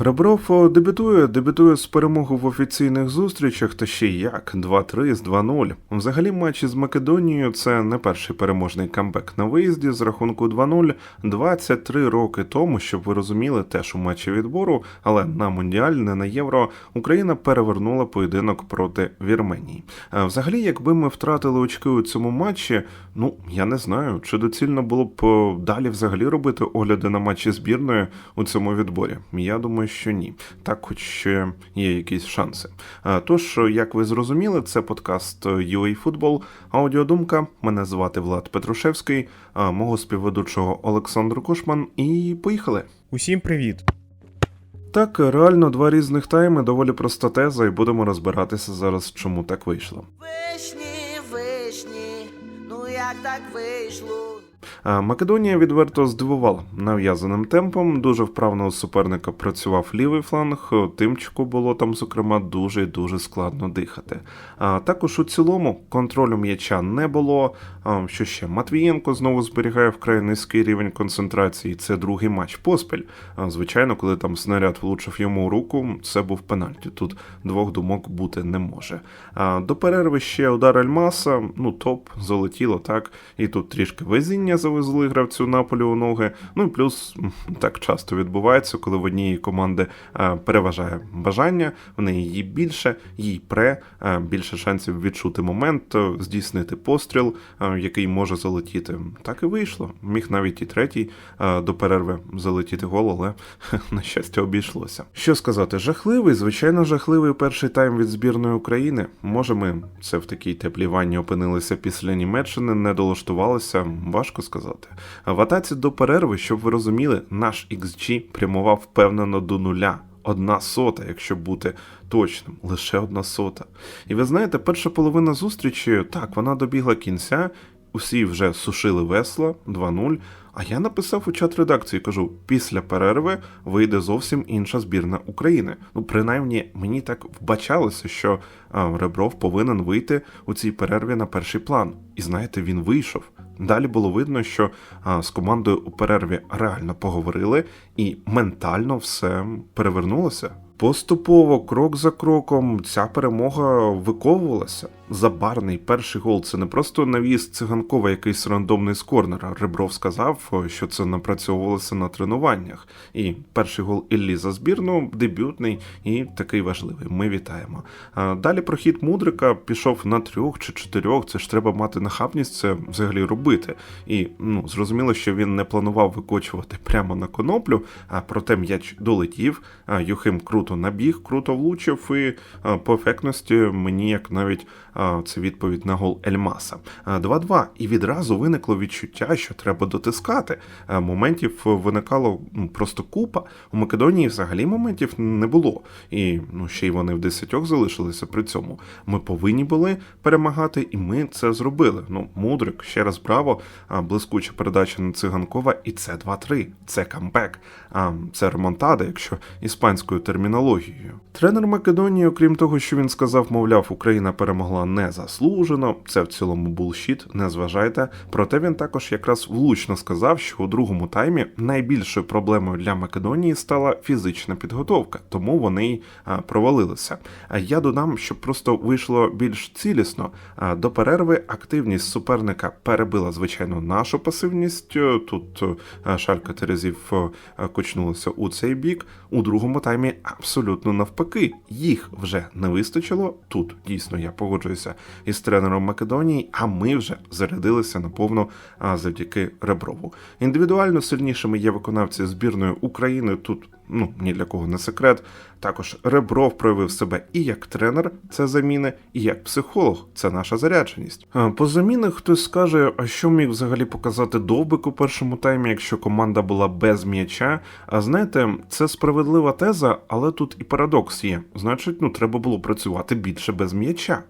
Ребров дебютує, дебютує з перемогою в офіційних зустрічах, та ще як 2-3 з 2-0. Взагалі, матч із Македонією це не перший переможний камбек на виїзді з рахунку 2-0 23 роки тому, щоб ви розуміли, теж у матчі відбору, але на Мундіаль, не на Євро, Україна перевернула поєдинок проти Вірменії. Е, Взагалі, якби ми втратили очки у цьому матчі, ну я не знаю, чи доцільно було б е, далі взагалі робити огляди на матчі збірної у цьому відборі. Я думаю, що ні. Так, хоч ще є якісь шанси. Е, Тож, як ви зрозуміли, це подкаст UA Football, аудіодумка. Мене звати Влад Петрушевський, а мого співведучого Олександр Кошман. І поїхали. Усім привіт! Так, реально два різних тайми, доволі проста теза, і будемо розбиратися зараз, чому так вийшло. Вишні, вишні, ну як так вийшло? А Македонія відверто здивувала нав'язаним темпом. Дуже вправно у суперника працював лівий фланг. Тимчику було там, зокрема, дуже і дуже складно дихати. А також у цілому контролю м'яча не було. Що ще Матвієнко знову зберігає вкрай низький рівень концентрації. Це другий матч поспіль. Звичайно, коли там снаряд влучив йому у руку, це був пенальті. Тут двох думок бути не може. До перерви ще удар Альмаса. Ну топ залетіло так. І тут трішки везіння завезли гравцю Наполі у ноги. Ну і плюс так часто відбувається, коли в однієї команди е, переважає бажання, в неї її більше, їй пре, е, більше шансів відчути момент, е, здійснити постріл, який може залетіти. Так і вийшло. Міг навіть і третій до перерви залетіти гол, але на щастя обійшлося. Що сказати, жахливий, звичайно, жахливий перший тайм від збірної України. Може, ми це в такій теплій ванні опинилися після Німеччини, не долаштувалися, важко сказати. А В атаці до перерви, щоб ви розуміли, наш XG прямував впевнено до нуля. Одна сота, якщо бути точним, лише одна сота. І ви знаєте, перша половина зустрічі, так, вона добігла кінця, усі вже сушили весла 2-0. А я написав у чат редакції, кажу, після перерви вийде зовсім інша збірна України. Ну, принаймні, мені так вбачалося, що а, Ребров повинен вийти у цій перерві на перший план. І знаєте, він вийшов. Далі було видно, що а, з командою у перерві реально поговорили, і ментально все перевернулося. Поступово, крок за кроком, ця перемога виковувалася. Забарний перший гол це не просто навіс циганкова якийсь рандомний з корнера. Ребров сказав, що це напрацьовувалося на тренуваннях. І перший гол Іллі за збірну, дебютний і такий важливий. Ми вітаємо. Далі прохід Мудрика пішов на трьох чи чотирьох. Це ж треба мати нахабність це взагалі робити. І ну зрозуміло, що він не планував викочувати прямо на коноплю, а проте м'яч долетів. А Юхим круто набіг, круто влучив, і по ефектності мені як навіть це відповідь на гол Ельмаса. 2-2. І відразу виникло відчуття, що треба дотискати. Моментів виникало ну, просто купа. У Македонії взагалі моментів не було. І ну ще й вони в десятьох залишилися при цьому. Ми повинні були перемагати, і ми це зробили. Ну, мудрик, ще раз браво. Блискуча передача на циганкова, і це 2-3. Це камбек. Це ремонтада, якщо іспанською термінологією. Тренер Македонії, окрім того, що він сказав, мовляв, Україна перемогла незаслужено. Це в цілому булшіт, не зважайте. Проте він також якраз влучно сказав, що у другому таймі найбільшою проблемою для Македонії стала фізична підготовка, тому вони й провалилися. Я додам, щоб просто вийшло більш цілісно. До перерви активність суперника перебила, звичайно, нашу пасивність. Е, Тут е, шалька Терезів е, кочнулася у цей бік. У другому таймі абсолютно навпаки. Їх вже не вистачило. Тут дійсно я погоджуюся із тренером Македонії, а ми вже зарядилися наповну завдяки Реброву. Індивідуально сильнішими є виконавці збірної України. Тут ну ні для кого не секрет. Також Ребров проявив себе і як тренер, це заміни, і як психолог, це наша зарядженість. По замінах хтось скаже, а що міг взагалі показати довбик у першому таймі, якщо команда була без м'яча. А знаєте, це справедлива теза, але тут і парадокс є. Значить, ну треба було працювати більше без м'яча.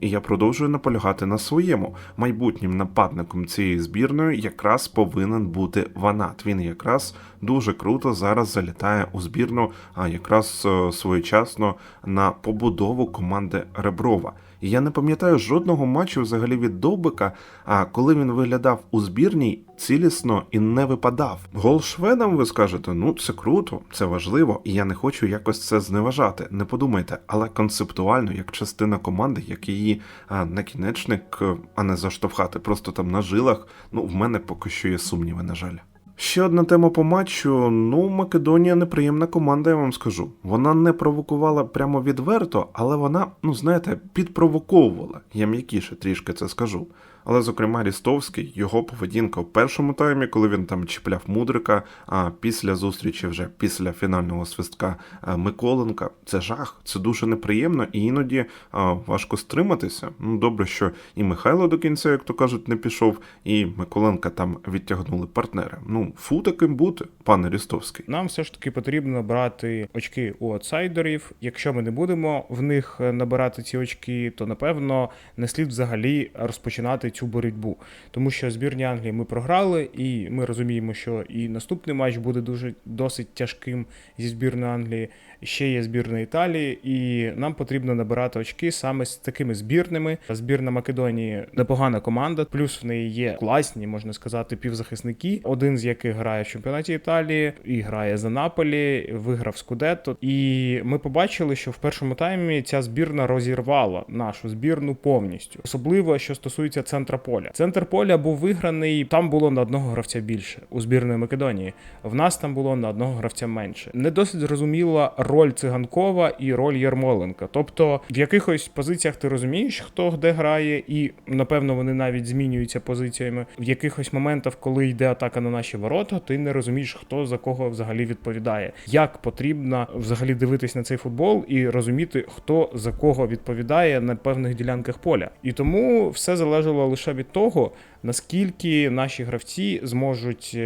І я продовжую наполягати на своєму. Майбутнім нападником цієї збірної якраз повинен бути Ванат. Він якраз дуже круто зараз залітає у збірну, а якраз е, своєчасно на побудову команди Реброва. Я не пам'ятаю жодного матчу взагалі від Довбика, а коли він виглядав у збірній цілісно і не випадав. Гол шведам, ви скажете, ну це круто, це важливо, і я не хочу якось це зневажати. Не подумайте, але концептуально, як частина команди, як її а, накінечник, а не заштовхати просто там на жилах. Ну, в мене поки що є сумніви, на жаль. Ще одна тема по матчу. Ну, Македонія неприємна команда, я вам скажу. Вона не провокувала прямо відверто, але вона, ну знаєте, підпровоковувала. Я м'якіше трішки це скажу. Але, зокрема, Рістовський, його поведінка в першому таймі, коли він там чіпляв мудрика, а після зустрічі, вже після фінального свистка Миколенка, це жах, це дуже неприємно і іноді а, важко стриматися. Ну, добре, що і Михайло до кінця, як то кажуть, не пішов, і Миколенка там відтягнули партнери. Ну, фу таким бути, пане Рістовський. Нам все ж таки потрібно брати очки у аутсайдерів. Якщо ми не будемо в них е, набирати ці очки, то напевно не слід взагалі розпочинати цю боротьбу. Тому що збірні Англії ми програли, і ми розуміємо, що і наступний матч буде дуже досить тяжким зі збірною Англії. Ще є збірна Італії, і нам потрібно набирати очки саме з такими збірними. Збірна Македонії непогана команда, плюс в неї є класні, можна сказати, півзахисники, один з яких грає в чемпіонаті Італії і грає за Наполі, виграв Скудетто. І ми побачили, що в першому таймі ця збірна розірвала нашу збірну повністю, особливо що стосується центра поля. Центр поля був виграний. Там було на одного гравця більше у збірної Македонії. В нас там було на одного гравця менше. Не досить зрозуміла роль циганкова і роль Ярмоленка. Тобто, в якихось позиціях ти розумієш, хто де грає, і напевно вони навіть змінюються позиціями. В якихось моментах, коли йде атака на наші ворота, ти не розумієш, хто за кого взагалі відповідає. Як потрібно взагалі дивитись на цей футбол і розуміти, хто за кого відповідає на певних ділянках поля. І тому все залежало лише від того, наскільки наші гравці зможуть.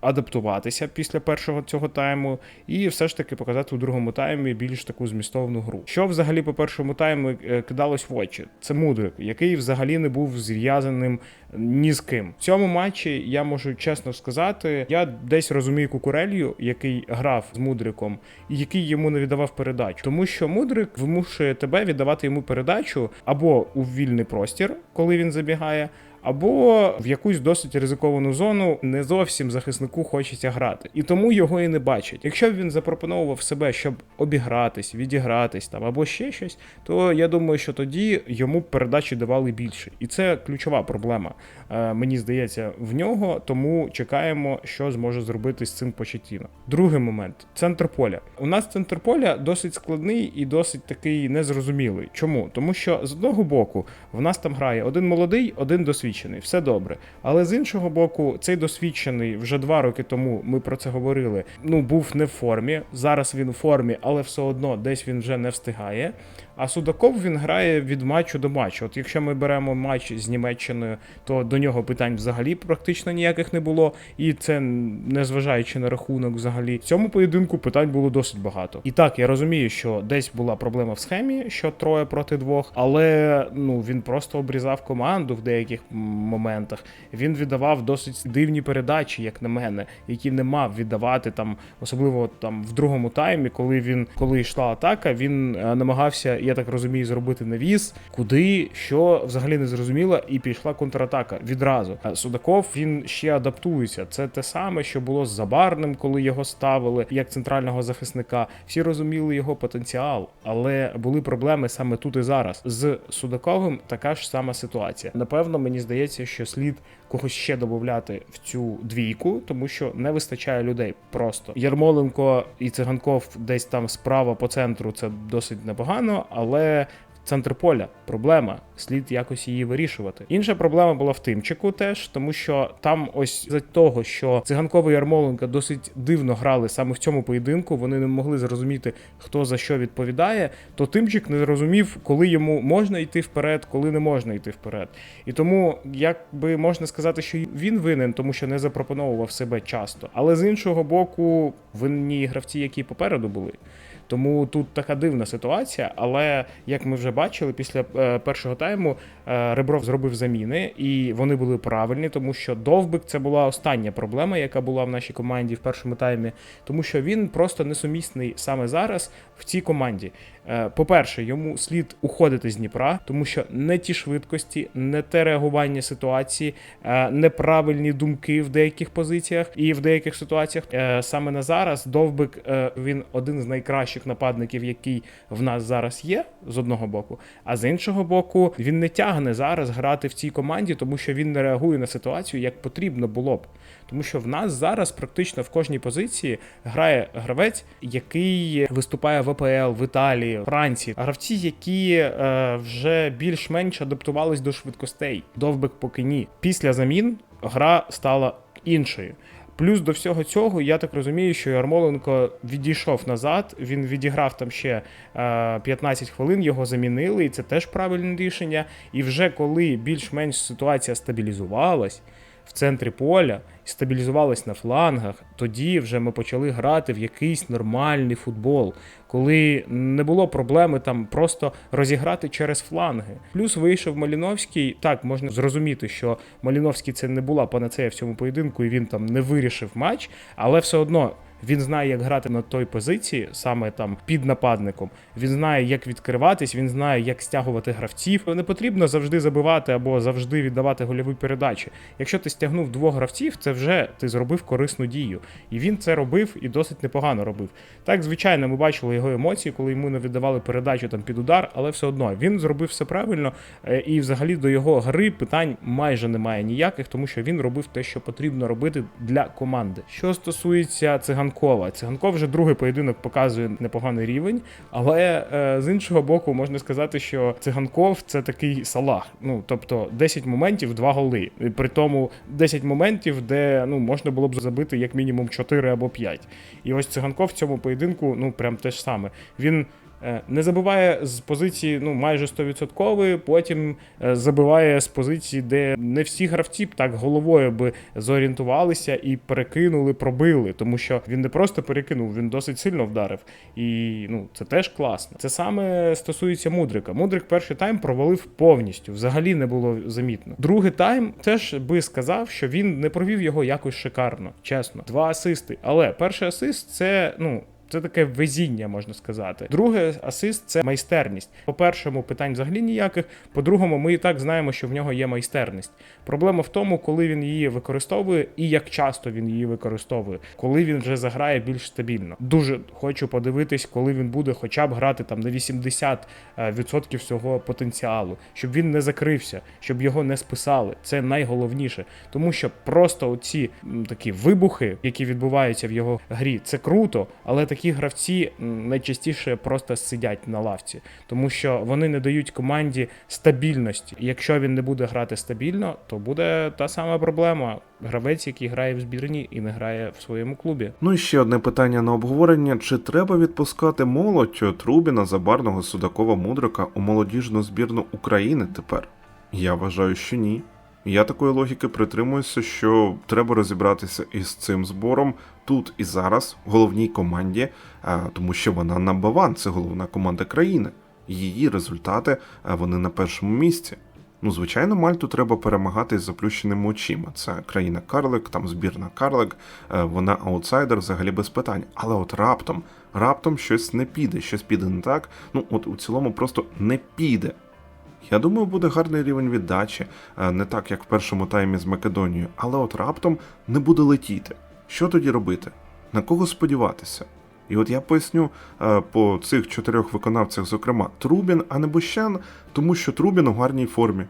Адаптуватися після першого цього тайму і все ж таки показати у другому таймі більш таку змістовну гру. Що взагалі по першому тайму е, кидалось в очі? Це мудрик, який взагалі не був зв'язаним ні з ким. В цьому матчі я можу чесно сказати, я десь розумію Кукурелью, який грав з мудриком, і який йому не віддавав передачу, тому що мудрик вимушує тебе віддавати йому передачу або у вільний простір, коли він забігає. Або в якусь досить ризиковану зону не зовсім захиснику хочеться грати, і тому його і не бачать. Якщо б він запропонував себе, щоб обігратись, відігратись там або ще щось, то я думаю, що тоді йому передачі давали більше, і це ключова проблема. е, Мені здається, в нього. Тому чекаємо, що зможе зробити з цим Почетіно. Другий момент центр поля. У нас центр поля досить складний і досить такий незрозумілий. Чому? Тому що з одного боку в нас там грає один молодий, один досвідчений, все добре. Але з іншого боку, цей досвідчений вже два роки тому ми про це говорили. Ну був не в формі. Зараз він в формі, але все одно десь він вже не встигає. А Судаков він грає від матчу до матчу. От якщо ми беремо матч з Німеччиною, то до нього питань взагалі практично ніяких не було. І це незважаючи на рахунок, взагалі в цьому поєдинку питань було досить багато. І так я розумію, що десь була проблема в схемі, що троє проти двох, але ну він просто обрізав команду в деяких моментах. Він віддавав досить дивні передачі, як на мене, які не мав віддавати там, особливо там в другому таймі, коли він коли йшла атака, він е, намагався, я так розумію, зробити навіс, куди, що взагалі не зрозуміло, і пішла контратака відразу. Судаков він ще адаптується. Це те саме, що було з Забарним, коли його ставили як центрального захисника. Всі розуміли його потенціал, але були проблеми саме тут і зараз. З Судаковим така ж сама ситуація. Напевно, мені здається, що слід когось ще додати в цю двійку, тому що не вистачає людей просто. Ярмоленко і Циганков десь там справа по центру це досить непогано, але. Центр поля проблема, слід якось її вирішувати. Інша проблема була в Тимчику теж, тому що там, ось за того, що циганкова Ярмоленка досить дивно грали саме в цьому поєдинку, вони не могли зрозуміти, хто за що відповідає. То Тимчик не зрозумів, коли йому можна йти вперед, коли не можна йти вперед. І тому, якби можна сказати, що він винен, тому що не запропоновував себе часто. Але з іншого боку, винні гравці, які попереду були. Тому тут така дивна ситуація. Але як ми вже бачили, після е, першого тайму е, Ребров зробив заміни, і вони були правильні, тому що Довбик це була остання проблема, яка була в нашій команді в першому таймі, тому що він просто несумісний саме зараз в цій команді. Е, По-перше, йому слід уходити з Дніпра, тому що не ті швидкості, не те реагування ситуації, е, неправильні думки в деяких позиціях і в деяких ситуаціях. Е, Саме на зараз Довбик він один з найкращих нападників, який в нас зараз є з одного боку. А з іншого боку, він не тягне зараз грати в цій команді, тому що він не реагує на ситуацію як потрібно було б. Тому що в нас зараз практично в кожній позиції грає гравець, який виступає в АПЛ, в Італії, Франції. Гравці, які е, вже більш-менш адаптувались до швидкостей. Довбик поки ні. Після замін гра стала іншою. Плюс до всього цього, я так розумію, що Ярмоленко відійшов назад. Він відіграв там ще е, 15 хвилин, його замінили, і це теж правильне рішення. І вже коли більш-менш ситуація стабілізувалась в центрі поля і стабілізувалась на флангах, тоді вже ми почали грати в якийсь нормальний футбол, коли не було проблеми там просто розіграти через фланги. Плюс вийшов Маліновський. Так можна зрозуміти, що Маліновський це не була панацея в цьому поєдинку, і він там не вирішив матч, але все одно. Він знає, як грати на той позиції, саме там під нападником. Він знає, як відкриватись, він знає, як стягувати гравців. Не потрібно завжди забивати або завжди віддавати гольові передачі. Якщо ти стягнув двох гравців, це вже ти зробив корисну дію. І він це робив і досить непогано робив. Так, звичайно, ми бачили його емоції, коли йому не віддавали передачу там під удар, але все одно він зробив все правильно. е, І взагалі до його гри питань майже немає ніяких, тому що він робив те, що потрібно робити для команди. Що стосується циганкова, циганков вже другий поєдинок показує непоганий рівень, але е, з іншого боку, можна сказати, що циганков це такий салах. Ну тобто 10 моментів, 2 голи. При тому 10 моментів, де ну можна було б забити як мінімум 4 або 5. І ось циганков в цьому поєдинку, ну прям те ж саме. Він не забиває з позиції ну майже 100%, потім е, забиває з позиції, де не всі гравці б так головою би зорієнтувалися і перекинули, пробили, тому що він не просто перекинув, він досить сильно вдарив. І ну це теж класно. Це саме стосується Мудрика. Мудрик перший тайм провалив повністю, взагалі не було замітно. Другий тайм теж би сказав, що він не провів його якось шикарно, чесно. Два асисти. Але перший асист це ну. Це таке везіння, можна сказати. Друге, асист це майстерність. По першому питань взагалі ніяких. По-другому, ми і так знаємо, що в нього є майстерність. Проблема в тому, коли він її використовує і як часто він її використовує, коли він вже заграє більш стабільно. Дуже хочу подивитись, коли він буде хоча б грати там на 80% всього потенціалу, щоб він не закрився, щоб його не списали. Це найголовніше, тому що просто оці такі вибухи, які відбуваються в його грі, це круто, але такі гравці найчастіше просто сидять на лавці, тому що вони не дають команді стабільності. Якщо він не буде грати стабільно, то буде та сама проблема. Гравець, який грає в збірні і не грає в своєму клубі. Ну і ще одне питання на обговорення: чи треба відпускати молодь Трубіна, Забарного, Судакова, Мудрика у молодіжну збірну України тепер? Я вважаю, що ні. Я такої логіки притримуюся, що треба розібратися із цим збором тут і зараз, в головній команді, тому що вона number one, це головна команда країни. Її результати вони на першому місці. Ну, звичайно, Мальту треба перемагати з заплющеними очима. Це країна Карлик, там збірна Карлик, е, вона аутсайдер взагалі без питань. Але от раптом, раптом щось не піде, щось піде не так. Ну, от у цілому просто не піде. Я думаю, буде гарний рівень віддачі, е, не так як в першому таймі з Македонією, але от раптом не буде летіти. Що тоді робити? На кого сподіватися? І от я поясню е, по цих чотирьох виконавцях, зокрема, Трубін, а не Бущан, тому що Трубін у гарній формі.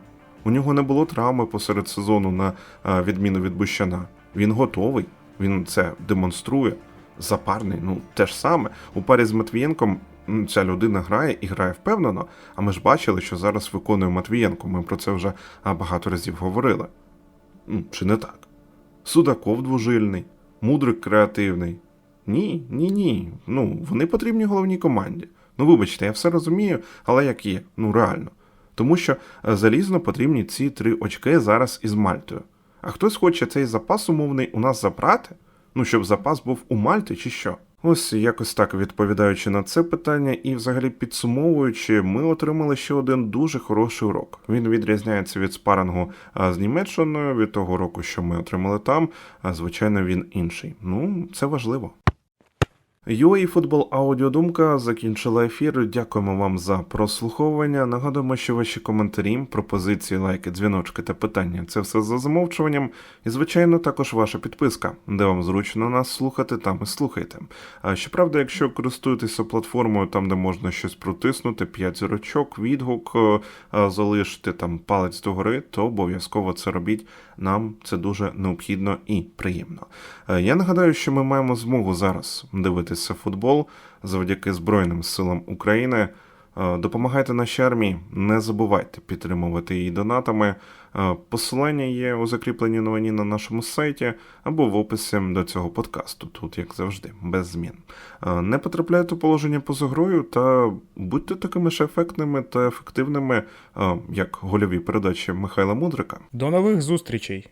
У нього не було травми посеред сезону на е, відміну від Бущана. Він готовий, він це демонструє. Запарний, ну те ж саме. У парі з Матвієнком ця людина грає і грає впевнено. А ми ж бачили, що зараз виконує Матвієнко. Ми про це вже багато разів говорили. Ну, чи не так? Судаков двожильний, мудрик креативний. Ні, ні, ні. Ну, вони потрібні головній команді. Ну, вибачте, я все розумію, але як є, ну реально. Тому що е, залізно потрібні ці три очки зараз із Мальтою. А хтось хоче цей запас умовний у нас забрати? Ну, щоб запас був у Мальти чи що? Ось якось так відповідаючи на це питання і взагалі підсумовуючи, ми отримали ще один дуже хороший урок. Він відрізняється від спарингу з Німеччиною, від того року, що ми отримали там. А звичайно, він інший. Ну, це важливо. UA Футбол Аудіодумка закінчила ефір. Дякуємо вам за прослуховування. Нагадуємо, що ваші коментарі, пропозиції, лайки, дзвіночки та питання це все за замовчуванням. І, звичайно, також ваша підписка, де вам зручно нас слухати, там і слухайте. А щоправда, якщо користуєтеся платформою, там де можна щось протиснути, 5 зірочок, відгук е, залишити там палець догори, то обов'язково це робіть. Нам це дуже необхідно і приємно. Е, Я нагадаю, що ми маємо змогу зараз дивитися футбол завдяки Збройним силам України. Е, Допомагайте нашій армії, не забувайте підтримувати її донатами. Е, Посилання є у закріпленій новині на нашому сайті або в описі до цього подкасту. Тут, як завжди, без змін. Е, Не потрапляйте у положення поза грою та будьте такими ж ефектними та ефективними, як гольові передачі Михайла Мудрика. До нових зустрічей!